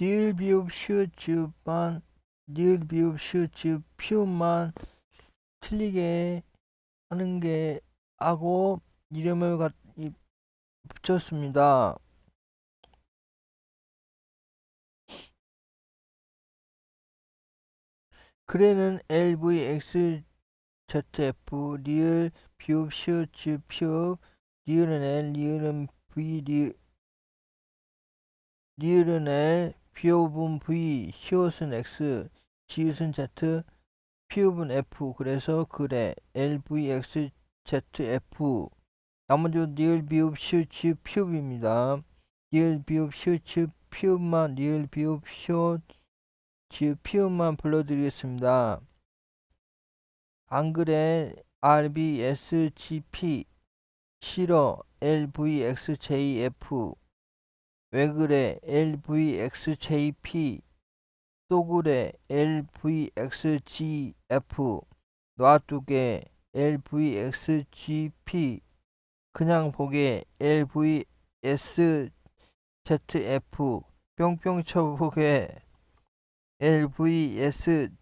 니을 비읍 시읒 지읒만 니을 비읍 시읒 지읒 피읍만 틀리게 하는 게 하고 이름을 갖 이- 붙였습니다. 그래는 LVX ZF 리을 비읍 지읒 피읍 리을은 L 리을은 V 리 리을은 L 비읍은 V 시옷은 X 지읒은 Z 피읍은 F 그래서 그래 LVX ZF 나머지 리을 비읍 시읒 지읒 피읍입니다. 리을 비읍 시읒 지읒 피읍만 리을 비읍 시읒 지읒 피읍만 불러드리겠습니다. 안 그래 RBSGP 싫어 LVXJF 왜 그래 LVXJP 또 그래 LVXGF 놔두게 LVXGP 그냥 보게 LVSZF 뿅뿅 쳐보게 LVSZP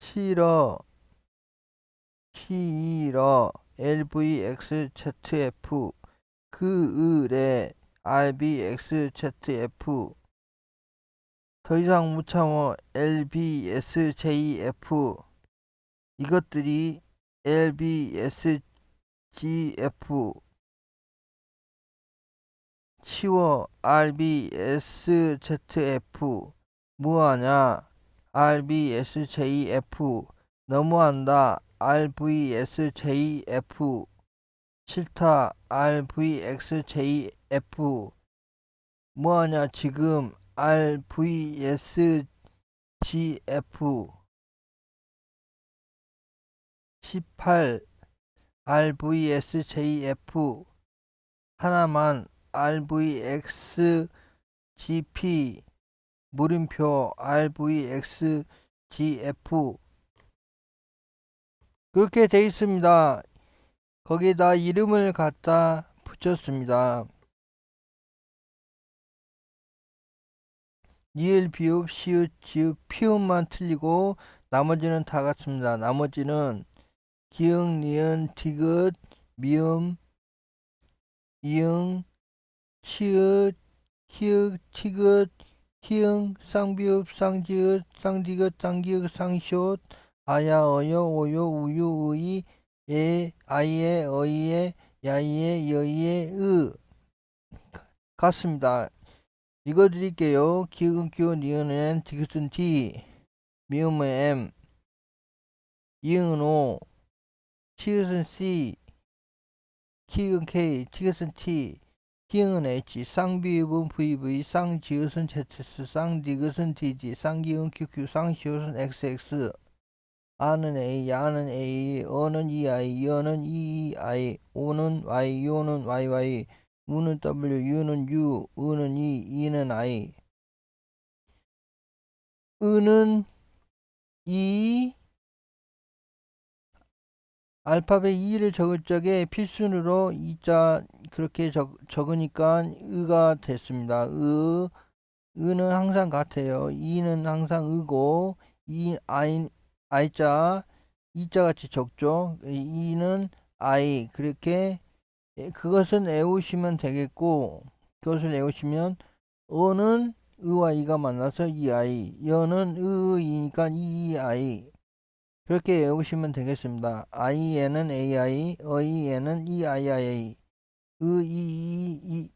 싫어 싫어 LVXZF 그 을에 RBXZF 더 이상 못 참어 LBSJF 이것들이 LBSGF 치워 RBSZF 뭐하냐 RBSJF 너무한다 RVSJF 싫다 RVXJF 뭐하냐 지금 RVSGF 18 RVSJF 하나만 RVXGP 물음표 RVXGF 그렇게 돼 있습니다. 거기에다 이름을 갖다 붙였습니다. 니을 비읍 시읒 지읒 피읍만 틀리고 나머지는 다 같습니다. 나머지는 기응 니은 디귿 미음 이응 치읒 키읔 티귿 키응 쌍비읍 쌍지읒 쌍디귿 쌍기읒 쌍시옷 아야 어여 오요 우유 의이 에 아이에 어이에 야이에 여이에 으. 같습니다. 읽어드릴게요. 기은 기은 니은 엔 디귿은 D 미음은 M 이응은 O 치읒은 C 키은 K 티귿은 T 기응은 H. 쌍비읍은 VV 쌍지읒은 ZS 쌍디귿은 DG 쌍기은 QQ 쌍시옷은 XX 아는 A, 야는 A, 어는 EI, 여는 EI, O는 Y, 요는 YY, 우는 W, U는 U, 으는 E, E는 I. 으는 E, 알파벳 E를 적을 적에 필순으로 이자 그렇게 적, 적으니까 으가 됐습니다. 으, 으는 항상 같아요. E는 항상 으고, 이, I, I자, 이자 같이 적죠. 이는 I 그렇게 그것은 외우시면 되겠고 그것을 외우시면 어는 의와 이가 만나서 이 아이, 여는 의이니까 이 아이 그렇게 외우시면 되겠습니다. I에는 AI, 어이에는 EII, 의이이이이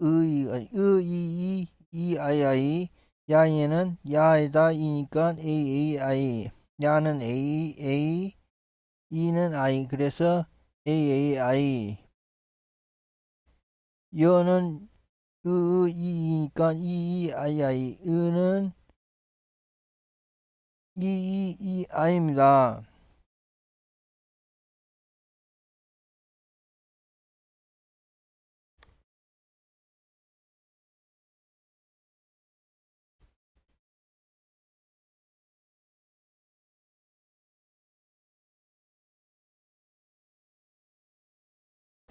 의, 의이이 EII 야에는 야에다 이니까 AAI 야는 AA 이는 I. 그래서 AAI 여는 으이니까 EEII 으는 EEI입니다.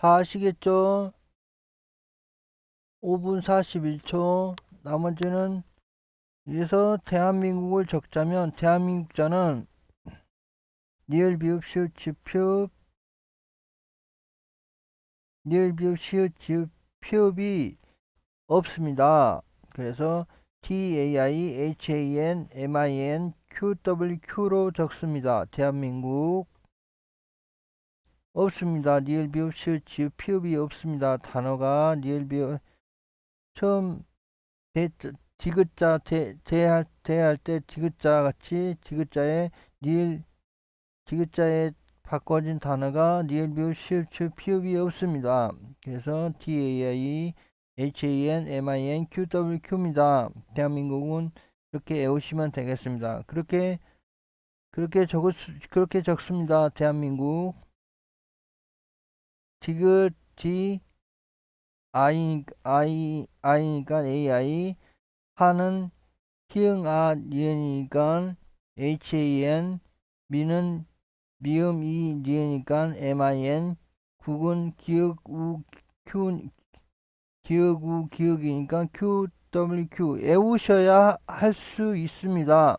아시겠죠? 5분 41초. 나머지는 그래서 대한민국을 적자면 대한민국자는 니을 비읍 시읒 지읒 니을 비읍 시읒 지읒 피읍이 없습니다. 그래서 T A I H A N M I N Q W Q로 적습니다. 대한민국 없습니다. 시읒 지읒 피읍이 없습니다. 단어가 비읍 처음 대, 디귿자 대, 대할 대할 때 디귿자 같이 디귿자에 니을 디귿자에 바꿔진 단어가 시읒 지읒 피읍이 없습니다. 그래서 T A I H A N M I N Q W Q입니다. 대한민국은 이렇게 외우시면 되겠습니다. 그렇게 그렇게 수, 그렇게 적습니다. 대한민국 디귿 D I I I니까 A I 하는 희응 아 니은이니까 H A N 미는 미음 이 니으니까 M I N 국은 기역 우 Q 기역 우 기역이니까 Q W Q 외우셔야 할 수 있습니다.